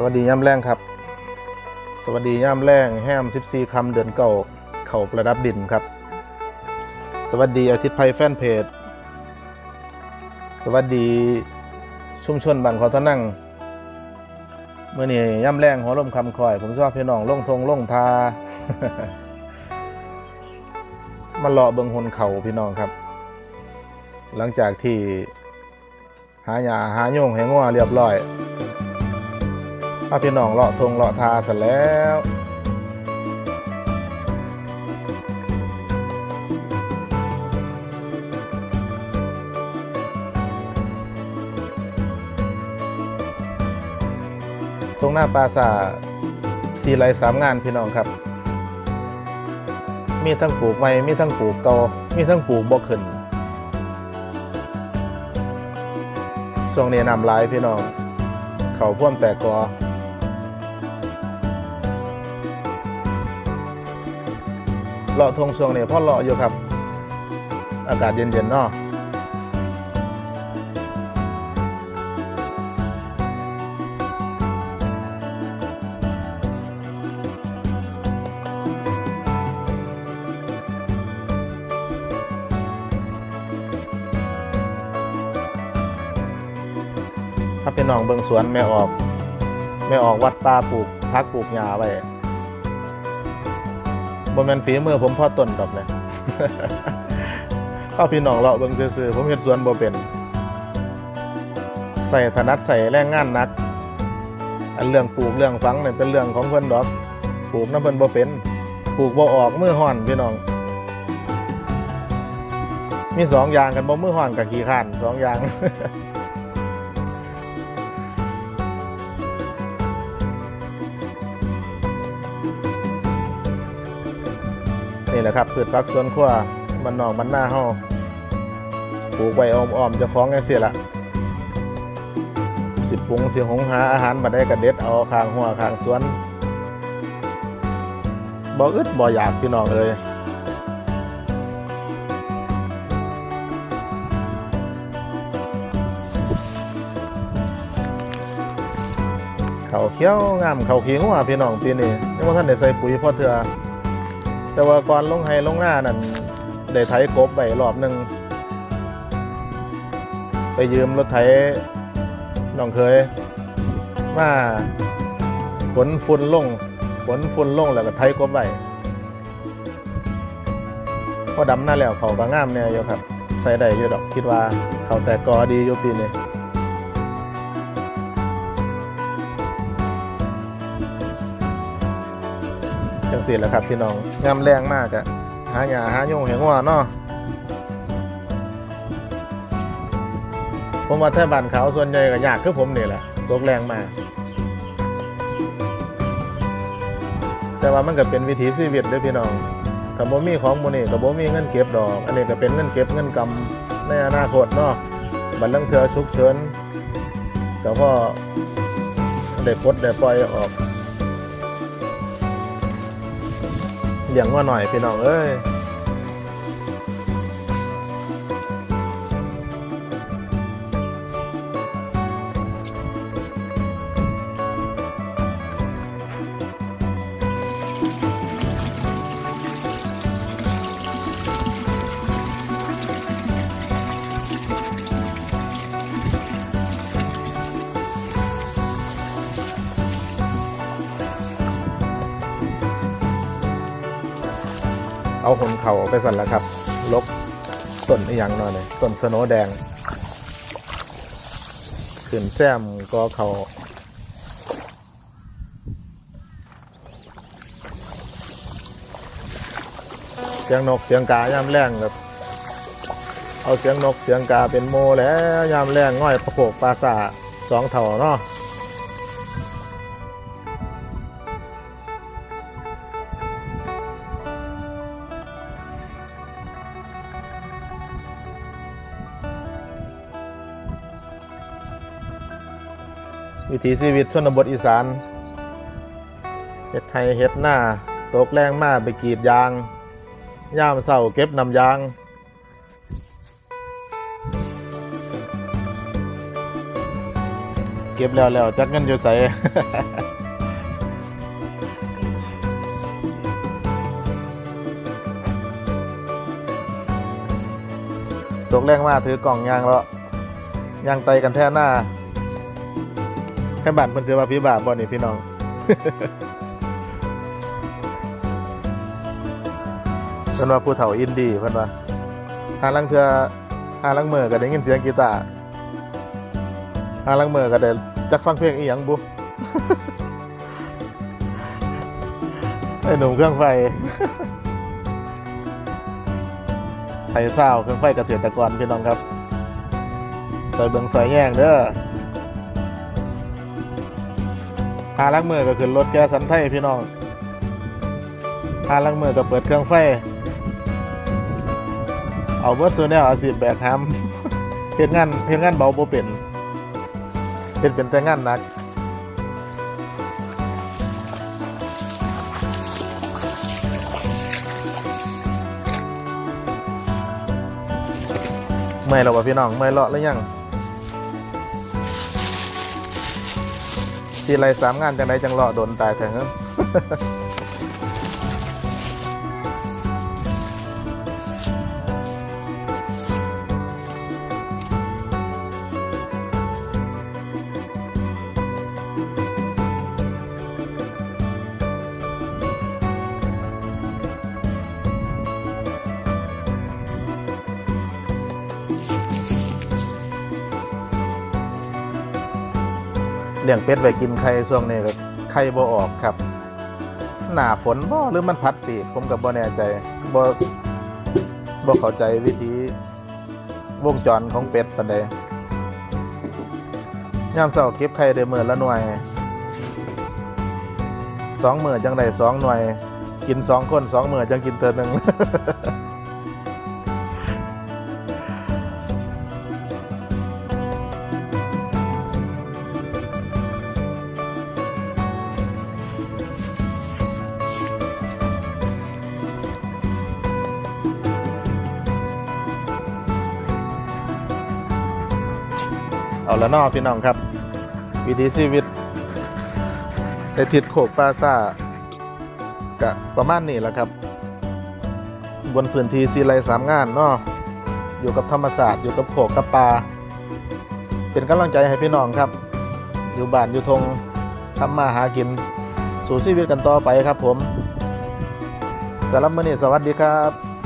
สวัสดีย่ำแรงครับ สวัสดีย่ำแรงแฮม14คำเดือนเก่าเข่าประดับดินครับ สวัสดีอาทิตย์ไพแฟนเพจ สวัสดีชุมชนบ้านขอทนั่งเมื่อนี้ย่ำแรงหัวลมคำคอย ผมชอบพี่น้องลงทงลงทามาเลาะเบิงหนเข่าพี่น้องครับ หลังจากที่หายาหาโยงให้งัวเรียบร้อย พาพี่น้องเลาะทงเลาะทาเสร็จแล้วตรงหน้าปราสาทสีไหลสามงานพี่น้องครับ มีทั้งปลูกใหม่มีทั้งปลูกเก่ามีทั้งปลูกบ่ขึ้นช่วงนี้นำลายพี่น้อง เขาพ่วมแตกกอ เลาะทงช่วงนี้พ่อเลาะอยู่ครับ อากาศเย็นๆเนาะถ้าพี่น้องเบิงสวนแม่ออก แม่ออกวัดป่าปลูกพักปลูกหญ้าไว้ บ่แม่นฝีมือผมพ่อต้นดอกเลยถ้าพี่น้องเลาะเบิ่งซื่อๆผมเฮ็ดสวนบ่เป็น ใส่ถนัดใส่แรงงานหนัก อันเรื่องปลูกเรื่องฝังเนี่ยเป็นเรื่องของเพิ่นดอก ปลูกน้ำเพิ่นบ่เป็น ปลูกบ่ออกมือห่อนพี่น้อง มีสองอย่างกันบ่มือห่อนกับขี้ข้านสองอย่าง นี่แหละครับพืชผักสวนครัวมันนอกมันหน้าเฮาปลูกไว้อ้อมๆจะคล้องจังซี่ละสิปรุงสิหงหาอาหารมาได้กระเด็ดเอาข้างหัวข้างสวนบ่อึดบ่อยากพี่น้องเอ้ยเขาเขี้ยวงามเขาขี้งัวพี่น้องปีนี้ยังบ่ทันได้ใส่ปุ๋ยพอเทื่อ แต่ว่าก่อนลงไฮลงหน้านั่นได้ไถกบไปรอบหนึ่งไปยืมรถไถน้องเคย มาขนฝุ่นลงขนฝุ่นลงแล้วก็ไถกบไปพอดำหน้าแล้วเขาก็งามเนี่ยอยู่ครับ ใส่ได้อยู่ดอกคิดว่าเขาแต่กอดีอยู่ปีนี้ จังสิแหละครับพี่น้องงามแรงมากอะหาหยาหาโยงเหงว่าเนาะผมว่าแท่บ้านเขาส่วนใหญ่ก็ยากคือผมนี่แหละตกแรงมากแต่ว่ามันก็เป็นวิถีชีวิตเด้อพี่น้องถ้าบ่มีของหมื้นี้ก็บ่มีเงินเก็บดอก อันนี้ก็เป็นเงินเก็บเงินกำในอนาคตเนาะบัดลังเทื่อฉุกเฉินก็พอได้ปลดได้ปล่อยออก เลี้ยงว่าหน่อยพี่น้องเอ้ย เอาหนเขาไปสั่นแล้วครับ ลบต้นอย่างหน่อยเลยต้นสโนแดง ขึ้นแซมก็เขาเสียงนกเสียงกายามแรงครับ เอาเสียงนกเสียงกาเป็นโมแล้วยามแรงง่อยประโขกปลาสาสองเท่าเนาะ วิถีชีวิตชนบทอีสานเฮ็ดไห้เฮ็ดหน้าตกแรงมากไปกรีดยาง ย่ามเศร้าเก็บนำยางเก็บแล้วแล้วจักเงินอยู่ใสตกแรงมาถือกล่องยางแล้วยางไตกันแท่หน้า แค่บ้านเพิ่นเสียว่าพี่บาบ่นี่พี่น้อง เพิ่นว่าผู้เฒ่าอินดีเพิ่นว่าหาลังเทือหาลังเมือก็ได้ยินเสียงกีตาร์หาลังเมือก็ได้จักฟังเพลงอีหยังบุไอ้หนุ่มเครื่องไฟไทยเศร้าเครื่องไฟเกษตรกรพี่น้องครับซอยเบิงซอยแย่งเด้อ หาลังมือก็ขึ้นรถแก๊สสันไทยพี่น้องหาลังมือก็เปิดเครื่องไฟ เอาเบิร์ดซูแนลอาชีพแบกหามเฮ็ดงานเฮ็ดงานเบาบ่เป็นเฮ็ดเป็นแต่งานหนักเมื่อยแล้ววะพี่น้องเมื่อยเลาะแล้วยัง ทีไรสามงานจังไรจังเลาะโดนตายแทงเลี้ยงเป็ดไว้กินไข่ช่วงนี้ก็ไข่บ่ออกครับ หน้าฝนบ่หรือมันพัดปีกผมก็บ่แน่ใจบ่บ่เข้าใจวิธีวงจรของเป็ดปานใดยามเช้าเก็บไข่ได้มื้อละหน่วยสองมื้อจังได้สองหน่วย กินสองคนสองมื้อจังกินเทื่อหนึ่ง เอาละนอพี่น้องครับ วิถีชีวิตในทิศโขกปราซ่ากะประมาณนี้แหละครับ บนพื้นที่สีไรสามงานเนาะอยู่กับธรรมศาสตร์อยู่กับโขกกับปลาเป็นกำลังใจให้พี่น้องครับ อยู่บ้านอยู่ทงทำมาหากิน สู่ชีวิตกันต่อไปครับผมสำหรับมื้อนี้สวัสดีครับ